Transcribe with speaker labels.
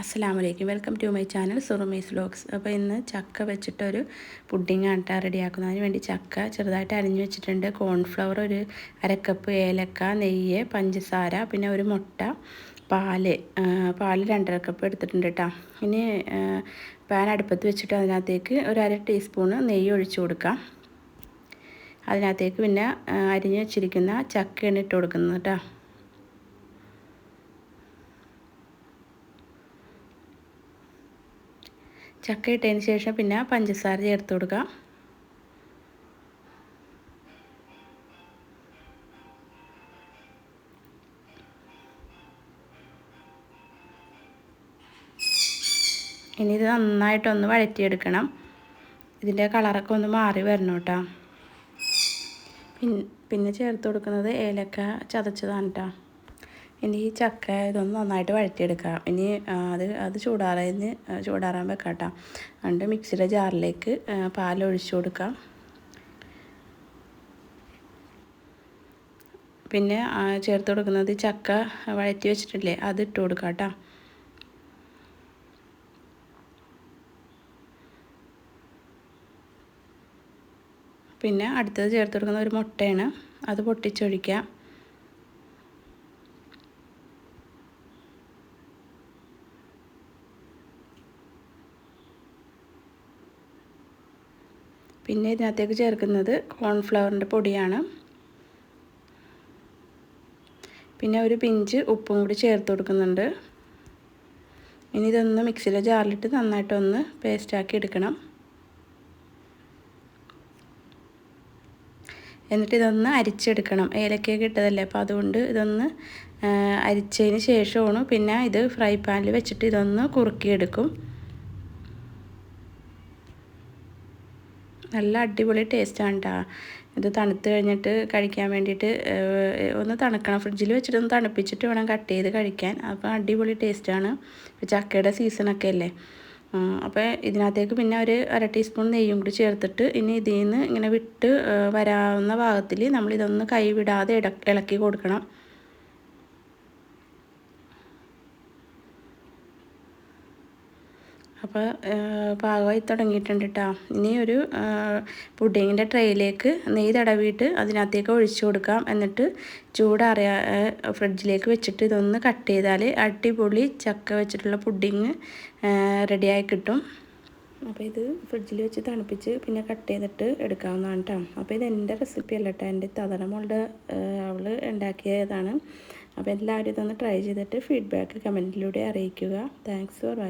Speaker 1: അസ്സാം വലൈക്കും welcome to my channel Surumi's vlogs. അപ്പോൾ ഇന്ന് ചക്ക വെച്ചിട്ടൊരു പുഡിങ് ആട്ടാ റെഡിയാക്കുന്നതിന് വേണ്ടി ചക്ക ചെറുതായിട്ട് അരിഞ്ഞു വെച്ചിട്ടുണ്ട്. കോൺഫ്ലവർ ഒരു അരക്കപ്പ് ഏലക്ക നെയ്യ് പഞ്ചസാര പിന്നെ ഒരു മുട്ട പാൽ. പാൽ രണ്ടര കപ്പ് എടുത്തിട്ടുണ്ട് കേട്ടോ ഇനി പാൻ അടുപ്പത്ത് വെച്ചിട്ട് അതിനകത്തേക്ക് ഒരു അര ടീസ്പൂണ് നെയ്യ് ഒഴിച്ചു കൊടുക്കാം. അതിനകത്തേക്ക് പിന്നെ അരിഞ്ഞു വെച്ചിരിക്കുന്ന ചക്കയാണ് ഇട്ട് കൊടുക്കുന്നത് കേട്ടോ ചക്ക ഇട്ടതിന് ശേഷം പിന്നെ പഞ്ചസാര ചേർത്ത് കൊടുക്കാം. ഇനി ഇത് നന്നായിട്ടൊന്ന് വഴറ്റിയെടുക്കണം. ഇതിന്റെ കളറൊക്കെ ഒന്ന് മാറി വരണം കേട്ടോ. പിന്നെ ചേർത്ത് കൊടുക്കുന്നത് ഏലക്ക ചതച്ചതാണ് കേട്ടോ. ഇനി ഈ ചക്ക ഇതൊന്ന് നന്നായിട്ട് വഴറ്റിയെടുക്കാം. ഇനി അത് അത് ചൂടാറാന്ന് ചൂടാറാൻ വെക്കാം കേട്ടോ എന്നിട്ട് മിക്സിയുടെ ജാറിലേക്ക് പാൽ ഒഴിച്ചു കൊടുക്കാം. പിന്നെ ചേർത്ത് കൊടുക്കുന്നത് ചക്ക വഴറ്റി വെച്ചിട്ടില്ലേ അത് ഇട്ട് കൊടുക്കാം കേട്ടോ പിന്നെ അടുത്തത് ചേർത്ത് കൊടുക്കുന്ന ഒരു മുട്ടയാണ്. അത് പൊട്ടിച്ചൊഴിക്കാം. പിന്നെ ഇതിനകത്തേക്ക് ചേർക്കുന്നത് കോൺഫ്ലവറിന്റെ പൊടിയാണ്. പിന്നെ ഒരു പിഞ്ച് ഉപ്പും കൂടി ചേർത്ത് കൊടുക്കുന്നുണ്ട്. ഇനി ഇതൊന്ന് മിക്സിയിലെ ജാറിലിട്ട് നന്നായിട്ടൊന്ന് പേസ്റ്റാക്കി എടുക്കണം. എന്നിട്ട് ഇതൊന്ന് അരിച്ചെടുക്കണം. ഏലക്കയൊക്കെ ഇട്ടതല്ലേ? അപ്പോൾ അതുകൊണ്ട് ഇതൊന്ന് അരിച്ചതിന് ശേഷമാണ് പിന്നെ ഇത് ഫ്രൈ പാനിൽ വെച്ചിട്ട് ഇതൊന്ന് കുറുക്കിയെടുക്കും. നല്ല അടിപൊളി ടേസ്റ്റാണ് കേട്ടോ ഇത് തണുത്ത് കഴിഞ്ഞിട്ട് കഴിക്കാൻ വേണ്ടിയിട്ട് ഒന്ന് തണുക്കണം. ഫ്രിഡ്ജിൽ വെച്ചിട്ട് ഒന്ന് തണുപ്പിച്ചിട്ട് വേണം കട്ട് ചെയ്ത് കഴിക്കാൻ. അപ്പോൾ അടിപൊളി ടേസ്റ്റാണ്. ചക്കയുടെ സീസണൊക്കെ അല്ലേ. അപ്പോൾ ഇതിനകത്തേക്ക് പിന്നെ ഒരു അര ടീസ്പൂൺ നെയ്യും കൂടി ചേർത്തിട്ട് ഇനി ഇതിൽ നിന്ന് ഇങ്ങനെ വിട്ട് വരാവുന്ന ഭാഗത്തിൽ നമ്മളിതൊന്ന് കൈവിടാതെ ഇട ഇളക്കി കൊടുക്കണം. അപ്പോൾ പാകമായി തുടങ്ങിയിട്ടുണ്ട് കേട്ടോ ഇനി ഒരു പുഡിങ്ങിന്റെ ട്രേയിലേക്ക് നെയ്യ് തടവിയിട്ട് അതിനകത്തേക്ക് ഒഴിച്ചു കൊടുക്കാം. എന്നിട്ട് ചൂടറിയാ ഫ്രിഡ്ജിലേക്ക് വെച്ചിട്ട് ഇതൊന്ന് കട്ട് ചെയ്താൽ അടിപൊളി ചക്ക വെച്ചിട്ടുള്ള പുഡിങ് റെഡിയായി കിട്ടും. അപ്പോൾ ഇത് ഫ്രിഡ്ജിൽ വെച്ച് തണുപ്പിച്ച് പിന്നെ കട്ട് ചെയ്തിട്ട് എടുക്കാവുന്നതാണ് കേട്ടോ അപ്പോൾ ഇത് എന്റെ റെസിപ്പി അല്ല കേട്ടോ എന്റെ തതടമോളുടെ അവൾ ഉണ്ടാക്കിയതാണ്. അപ്പോൾ എല്ലാവരും ഇതൊന്ന് ട്രൈ ചെയ്തിട്ട് ഫീഡ്ബാക്ക് കമന്റിലൂടെ അറിയിക്കുക. Thanks for watching.